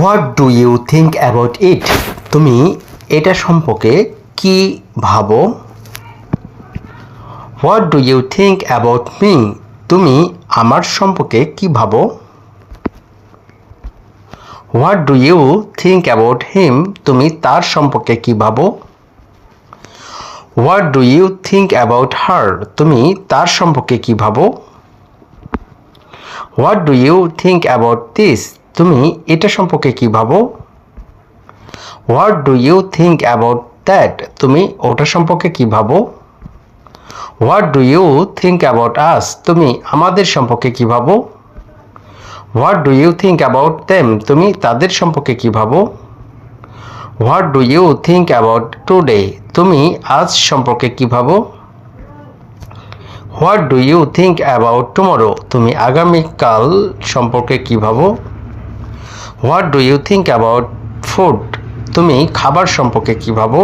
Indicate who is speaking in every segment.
Speaker 1: What do you think about it তুমি এটা সম্পর্কে কি ভাবো? What do you think about me তুমি আমার সম্পর্কে কি ভাবো? What do you think about him তুমি তার সম্পর্কে কি ভাবো? What do you think about her তুমি তার সম্পর্কে কি ভাবো? What do you think about this তুমি এটা সম্পর্কে কি ভাবো? What do you think about that তুমি ওটা সম্পর্কে কি ভাবো? What do you think about us তুমি আমাদের সম্পর্কে কি ভাবো? What do you think about them তুমি তাদের সম্পর্কে কি ভাবো? What do you think about today তুমি আজ সম্পর্কে কি ভাবো? What do you think about tomorrow তুমি আগামীকাল সম্পর্কে কি ভাবো? What do you think about food তুমি খাবার সম্পর্কে কি ভাবো?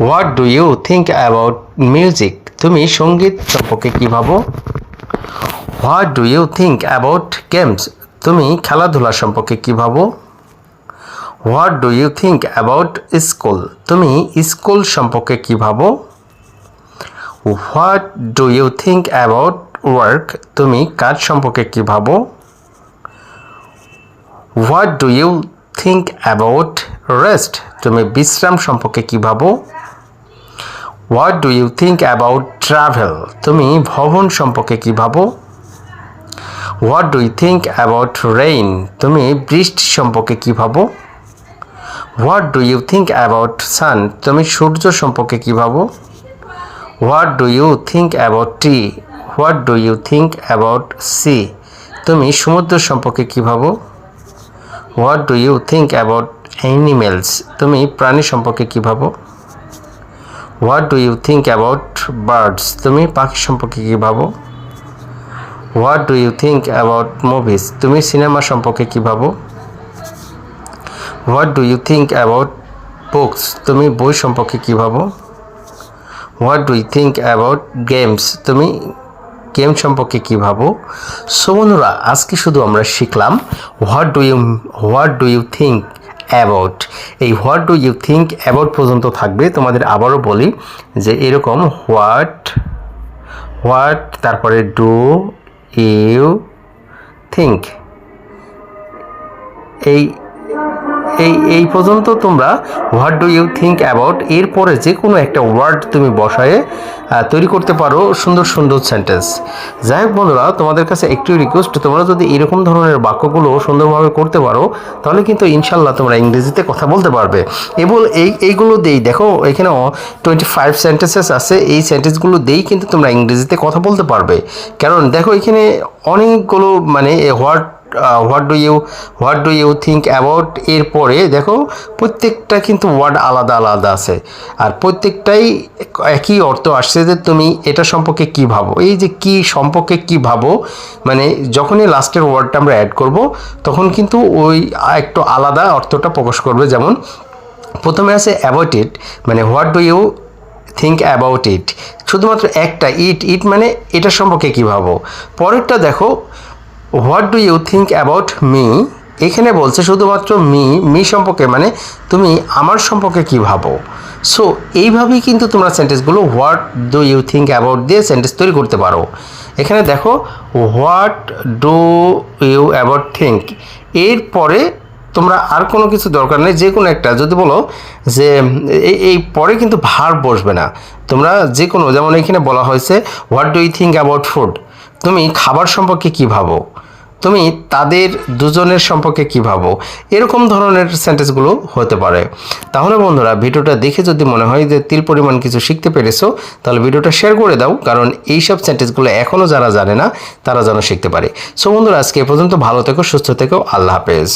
Speaker 1: What do you think about music তুমি সংগীত সম্পর্কে কি ভাবো? What do you think about games তুমি খেলাধুলা সম্পর্কে কি ভাবো? What do you think about school তুমি স্কুল সম্পর্কে কি ভাবো? What do you think about work তুমি কাজ সম্পর্কে কি ভাবো? What do you think about rest তুমি বিশ্রাম সম্পর্কে কি ভাবো? What do you think about travel তুমি ভ্রমণ সম্পর্কে কি ভাবো? What do you think about rain তুমি বৃষ্টি সম্পর্কে কি ভাবো? What do you think about sun তুমি সূর্য সম্পর্কে কি ভাবো? What do you think about tea what do you think about sea তুমি সমুদ্র সম্পর্কে কি ভাবো? What do you think about animals তুমি প্রাণী সম্পর্কে কি ভাবো? What do you think about birds তুমি পাখি সম্পর্কে কি ভাবো? What do you think about movies তুমি সিনেমা সম্পর্কে কি ভাবো? What do you think about books তুমি বই সম্পর্কে কি ভাবো? What do you think about games game game সম্পর্কে কী ভাবো? সো বন্ধুরা, আজকে শুধু আমরা শিখলাম what do you what do you think about এই what do you think about পর্যন্ত থাকবে। তোমাদের আবারও বলি যে এরকম হোয়াট হোয়াট তারপরে ডু ইউ থিঙ্ক এই এই এই পর্যন্ত তোমরা what do you think about এরপরে যে কোনো একটা ওয়ার্ড তুমি বসায়ে তৈরি করতে পারো সুন্দর সুন্দর সেন্টেন্স যাই হোক বন্ধুরা, তোমাদের কাছে একটু রিকোয়েস্ট তোমরা যদি এরকম ধরনের বাক্যগুলো সুন্দরভাবে করতে পারো, তাহলে কিন্তু ইনশাল্লাহ তোমরা ইংরেজিতে কথা বলতে পারবে। এবং এই, এইগুলো দিই, দেখো এখানেও টোয়েন্টি ফাইভ সেন্টেন্সেস আছে, এই সেন্টেন্সগুলো দিয়েই কিন্তু তোমরা ইংরেজিতে কথা বলতে পারবে। কারণ দেখো এখানে অনেকগুলো মানে what what do you what do you think about এর পরে দেখো প্রত্যেকটা কিন্তু ওয়ার্ড আলাদা আলাদা আছে। আর প্রত্যেকটাই একই অর্থ আসছে যে তুমি এটা সম্পর্কে কি ভাবো। এই যে কি সম্পর্কে কি ভাবো মানে যখনই লাস্টের ওয়ার্ডটা আমরা অ্যাড করব, তখন কিন্তু ওই একটু আলাদা অর্থটা প্রকাশ করবে। যেমন, প্রথমে আছে অ্যাবাউট ইট মানে what do you think about it শুধুমাত্র একটা ইট ইট মানে এটা সম্পর্কে কী ভাবো? পরেরটা দেখো what do you think about me? এখানে বলছে শুধুমাত্র মি মি সম্পর্কে মানে তুমি আমার সম্পর্কে কী ভাবো? সো এইভাবেই কিন্তু তোমরা সেন্টেন্সগুলো what do you think about দিয়ে সেন্টেন্স তৈরি করতে পারো। এখানে দেখো, what do you about think এরপরে তোমরা আর কোনো কিছু দরকার নেই, যে কোনো একটা, যদি বলো যে এই পরে কিন্তু ভার বসবে না। তোমরা যে কোনো, যেমন এখানে বলা হয়েছে, what do you think about food? তুমি খাবার সম্পর্কে কী ভাবো? তুমি তাদের দুজনের সম্পর্কে কী ভাবো? এরকম ধরনের সেন্টেন্সগুলো হতে পারে। তাহলে বন্ধুরা, ভিডিওটা দেখে যদি মনে হয় যে তিল পরিমাণ কিছু শিখতে পেরেছ, তাহলে ভিডিওটা শেয়ার করে দাও, কারণ এইসব সেন্টেন্সগুলো এখনও যারা জানে না, তারা যেন শিখতে পারে। সো বন্ধুরা, আজকে পর্যন্ত ভালো থেকো, সুস্থ থেকো, আল্লাহ হাফেজ।